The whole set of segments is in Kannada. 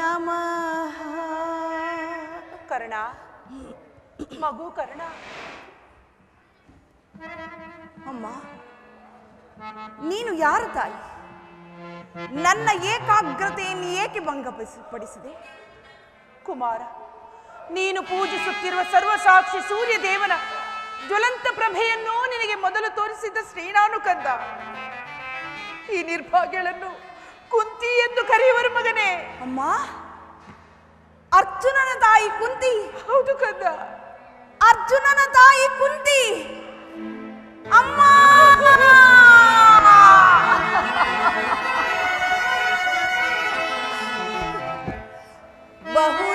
ನಮಃ ಕರ್ಣ. ಮಗು ಕರ್ಣ. ಅಮ್ಮ, ನೀನು ಯಾರ ತಾಯಿ? ನನ್ನ ಏಕಾಗ್ರತೆಯನ್ನು ಏಕೆ ಭಂಗಪಡಿಸಿದೆ? ಪಡಿಸಿದೆ ಕುಮಾರ, ನೀನು ಪೂಜಿಸುತ್ತಿರುವ ಸರ್ವಸಾಕ್ಷಿ ಸೂರ್ಯ ದೇವನ ಜ್ವಲಂತ ಪ್ರಭೆಯನ್ನು ನಿನಗೆ ಮೊದಲು ತೋರಿಸಿದ ಶ್ರೀನಾನು ಕಂದ ಈ ನಿರ್ಭಾಗ್ಯಗಳನ್ನು ಕುಂತಿ ಎಂದು ಕರೆಯುವರು ಮಗನೇ. ಅಮ್ಮ ಅರ್ಜುನನ ತಾಯಿ ಕುಂತಿ. ಹೌದು ಕಂದ ಅರ್ಜುನನ ತಾಯಿ ಕುಂತಿ. ಅಮ್ಮ! ಬಹುದಿನದ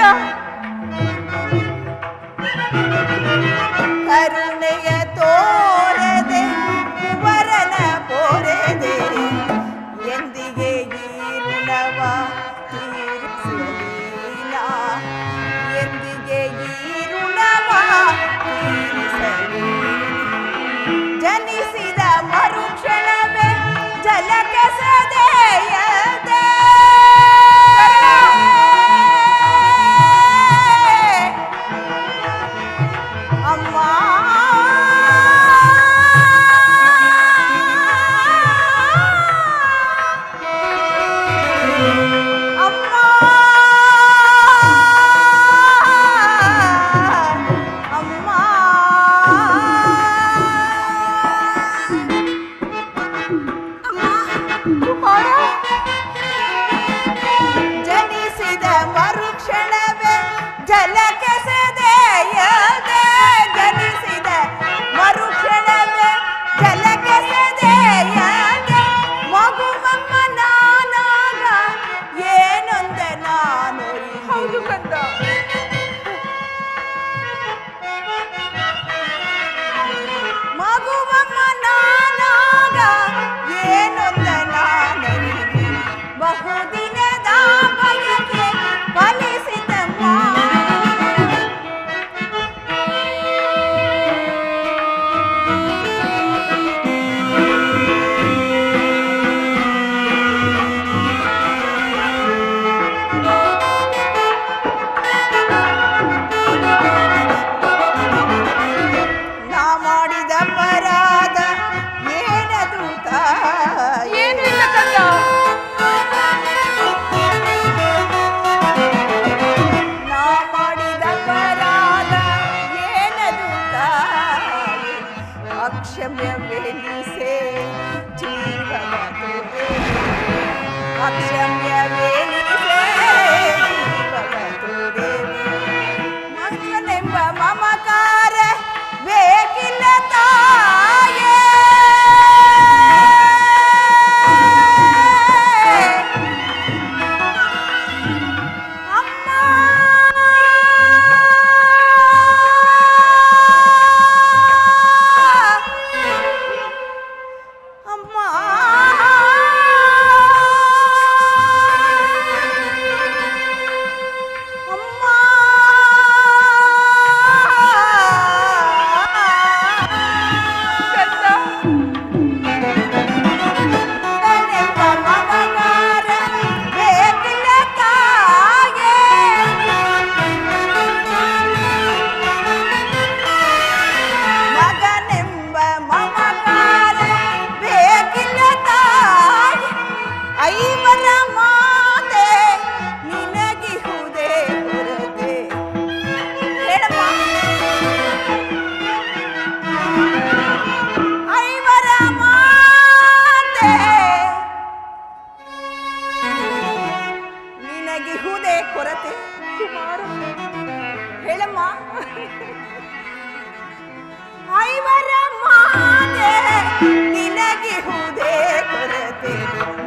வேண்டா கருணைய தோரதே வரல போரதே எந்தியே ஈருணவா தீர்சலீலா எந்தியே ஈருணவா தீர்சலீலா ஜனிசித மருட்சே ಅಮ್ಮ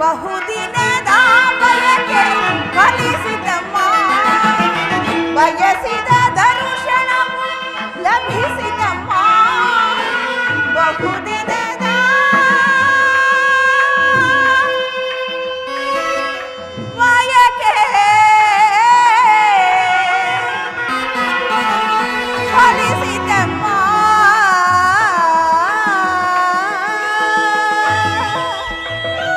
ಬಹುದಿನದ ಬಯಕೆ ಫಲಿಸಿತಮ್ಮ ಬಯಸಿ